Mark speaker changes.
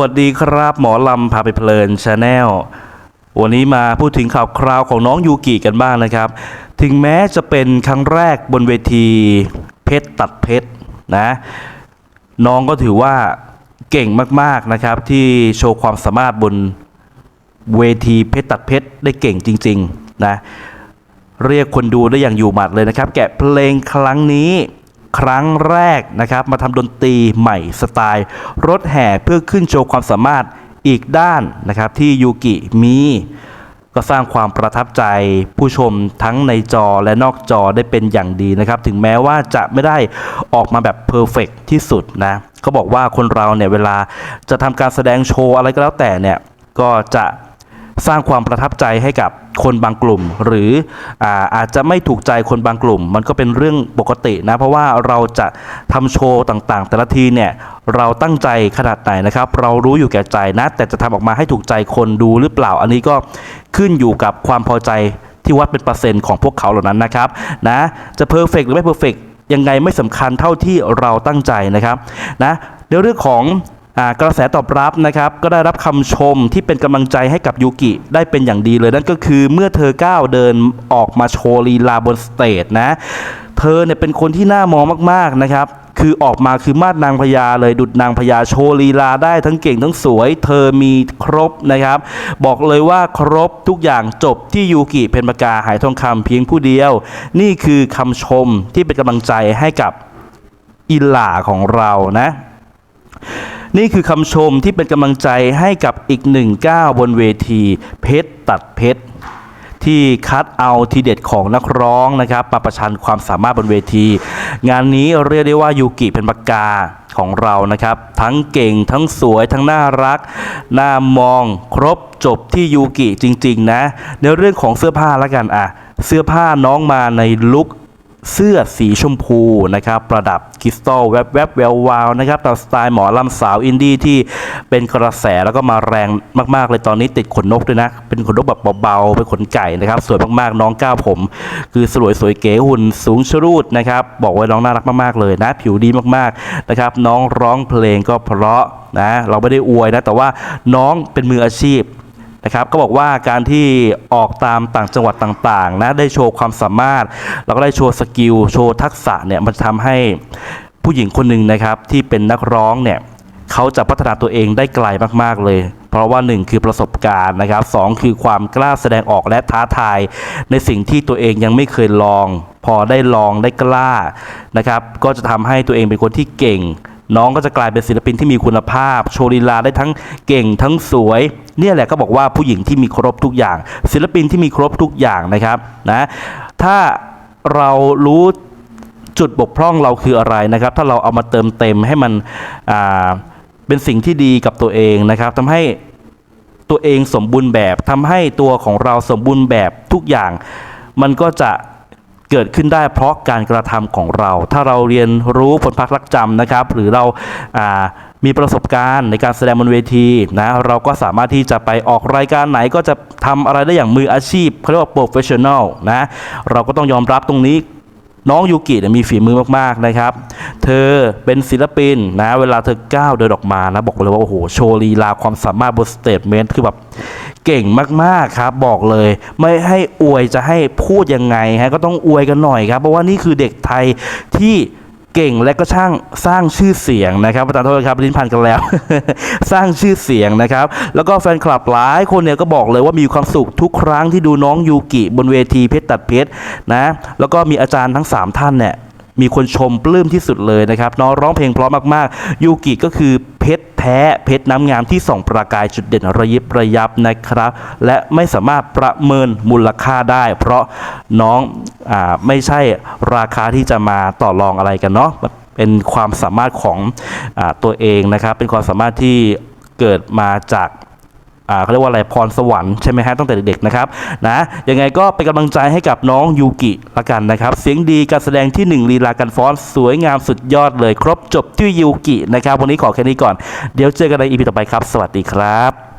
Speaker 1: วัสดีครับ หมอลำพาไปเพลินชาแนลวันนี้มาพูดถึงข่าวคราวของน้องยูกิกันบ้างนะครับ ถึงแม้จะเป็นครั้งแรกบนเวทีเพชรตัดเพชรนะ น้องก็ถือว่าเก่งมากๆนะครับ ที่โชว์ความสามารถบนเวทีเพชรตัดเพชรได้เก่งจริง ๆ นะ เรียกคนดูได้อย่างอยู่หมัดเลยนะครับ แกะเพลงครั้งนี้ ครั้งแรกนะครับ มาทำดนตรีใหม่สไตล์ รถแห่เพื่อขึ้นโชว์ความสามารถอีกด้านนะครับ ที่ยูกิมีก็สร้างความประทับใจผู้ชมทั้งในจอและนอกจอได้เป็นอย่างดีนะครับ ถึงแม้ว่าจะไม่ได้ออกมาแบบเพอร์เฟกที่สุดนะเขาบอกว่าคนเราเนี่ยเวลาจะทำการแสดงโชว์อะไรก็แล้วแต่เนี่ยก็จะ สร้างความประทับใจให้กับคนบางกลุ่ม หรืออาอาจจะไม่ถูกใจคนบางกลุ่ม มันก็เป็นเรื่องปกตินะ เพราะว่าเราจะทำโชว์ต่างๆ แต่ละทีเนี่ยเราตั้งใจขนาดไหนนะครับ เรารู้อยู่แก่ใจนะ แต่จะทำออกมาให้ถูกใจคนดูหรือเปล่าอันนี้ก็ขึ้นอยู่กับความพอใจที่วัดเป็นเปอร์เซ็นต์ของพวกเขาเหล่านั้นนะครับนะจะเพอร์เฟกหรือไม่เพอร์เฟกยังไงไม่สำคัญเท่าที่เราตั้งใจนะครับนะในเรื่องของ กระแสตอบรับนะครับก็ได้รับคำชมที่เป็นกำลังใจให้กับยูกิได้เป็นอย่างดีเลยนั่นก็คือเมื่อเธอก้าวเดินออกมาโชว์ลีลาบนสเตจนะ เธอเนี่ยเป็นคนที่น่ามองมากๆนะครับคือออกมาคือมาดนางพญาเลยดุดนางพญาโชว์ลีลาได้ทั้งเก่งทั้งสวย เธอมีครบนะครับ บอกเลยว่าครบทุกอย่างจบที่ยูกิเพนปากาหายทองคำเพียงผู้เดียว นี่คือคำชมที่เป็นกำลังใจให้กับอิหล่าของเรานะ นี่คือคำชมที่เป็นกำลังใจให้กับอีกหนึ่งก้าวบนเวที เพชรตัดเพชรที่คัดเอาทีเด็ดของนักร้องนะครับมาประชันความสามารถบนเวที งานนี้เรียกได้ว่ายูกิเป็นปากกาของเรานะครับ ทั้งเก่งทั้งสวยทั้งน่ารัก น่ามองครบจบที่ยูกิจริง ๆ นะ ในเรื่องของเสื้อผ้าละกันอะ เสื้อผ้าน้องมาในลุค เสื้อสีชมพูนะครับประดับคริสตัลแวบแวบแวววาวนะครับตามสไตล์หมอลำสาวอินดี้ที่เป็นกระแสแล้วก็มาแรงมากๆเลยตอนนี้ติดขนนกด้วยนะ เป็นขนนกแบบเบาๆเป็นขนไก่นะครับสวยมากๆน้องก้าวผม คือสวยสวยเก๋หุ่นสูงชรูดนะครับบอกว่าน้องน่ารักมากๆเลยนะ ผิวดีมากๆนะครับน้องร้องเพลงก็เพราะนะเราไม่ได้อวยนะแต่ว่าน้องเป็นมืออาชีพ นะครับก็บอกว่าการที่ออกตามต่างจังหวัดต่างๆนะได้โชว์ความสามารถ แล้วก็ได้โชว์สกิลโชว์ทักษะเนี่ยมันจะทำให้ผู้หญิงคนหนึ่งนะครับที่เป็นนักร้องเนี่ยเขาจะพัฒนาตัวเองได้ไกลมากๆเลย เพราะว่าหนึ่งคือประสบการณ์นะครับสองคือความกล้าแสดงออกและท้าทาย ในสิ่งที่ตัวเองยังไม่เคยลอง พอได้ลองได้กล้านะครับ ก็จะทำให้ตัวเองเป็นคนที่เก่ง น้องก็จะกลายเป็นศิลปินที่มีคุณภาพ โชว์ลีลาได้ทั้งเก่งทั้งสวย เนี่ยแหละก็บอกว่าผู้หญิงที่มีครบทุกอย่าง ศิลปินที่มีครบทุกอย่างนะครับนะถ้าเรารู้จุดบกพร่องเราคืออะไรนะครับ ถ้าเราเอามาเติมเต็มให้มันเป็นสิ่งที่ดีกับตัวเองนะครับทำให้ตัวเองสมบูรณ์แบบทำให้ตัวของเราสมบูรณ์แบบทุกอย่าง มันก็จะ เกิดขึ้นได้เพราะการกระทำของเรา ถ้าเราเรียนรู้ผลพักรักจำนะครับ หรือเราามีประสบการณ์ในการแสดงบนเวทีนะเราก็สามารถที่จะไปออกรายการไหนก็จะทำอะไรได้อย่างมืออาชีพเขาเรียกว่า professional นะเราก็ต้องยอมรับตรงนี้ น้องยูกิเนี่ยมีฝีมือมากๆนะครับ เธอเป็นศิลปินนะเวลาเธอก้าวเดินออกมานะบอกเลยว่าโอ้โหโชว์ลีลาความสามารถบนสเตจเมนต์คือแบบเก่งมากๆครับบอกเลย ไม่ให้อวยจะให้พูดยังไงฮะก็ต้องอวยกันหน่อยครับ เพราะว่านี่คือเด็กไทยที่ เก่งและก็ช่างสร้างชื่อเสียงนะครับประธานโทษครับลิ้นพันกันแล้ว สร้างชื่อเสียงนะครับ แล้วก็แฟนคลับหลายคนเนี่ยก็บอกเลยว่ามีความสุขทุกครั้งที่ดูน้องยูกิบนเวทีเพชรตัดเพชรนะแล้วก็มีอาจารย์ทั้ง 3 ท่านเนี่ย มีคนชมปลื้มที่สุดเลยนะครับน้องร้องเพลงเพราะมากๆ ยูกิก็คือเพชรแท้เพชรน้ำงามที่ส่องประกายจุดเด่นระยิบระยับนะครับ และไม่สามารถประเมินมูลค่าได้ เพราะน้องอไม่ใช่ราคาที่จะมาต่อรองอะไรกันเนาะเป็นความสามารถของอตัวเองนะครับ เป็นความสามารถที่เกิดมาจาก อ่าเขาเรียกว่าอะไรพรสวรรค์ใช่ไหมฮะตั้งแต่เด็กๆนะครับนะยังไงก็เป็นกำลังใจให้กับน้องยูกิละกันนะครับ เสียงดีการแสดงที่หนึ่งลีลาการฟ้อนสวยงามสุดยอดเลย ครบจบที่ยูกินะครับ วันนี้ขอแค่นี้ก่อน เดี๋ยวเจอกันในอีพีต่อไปครับ สวัสดีครับ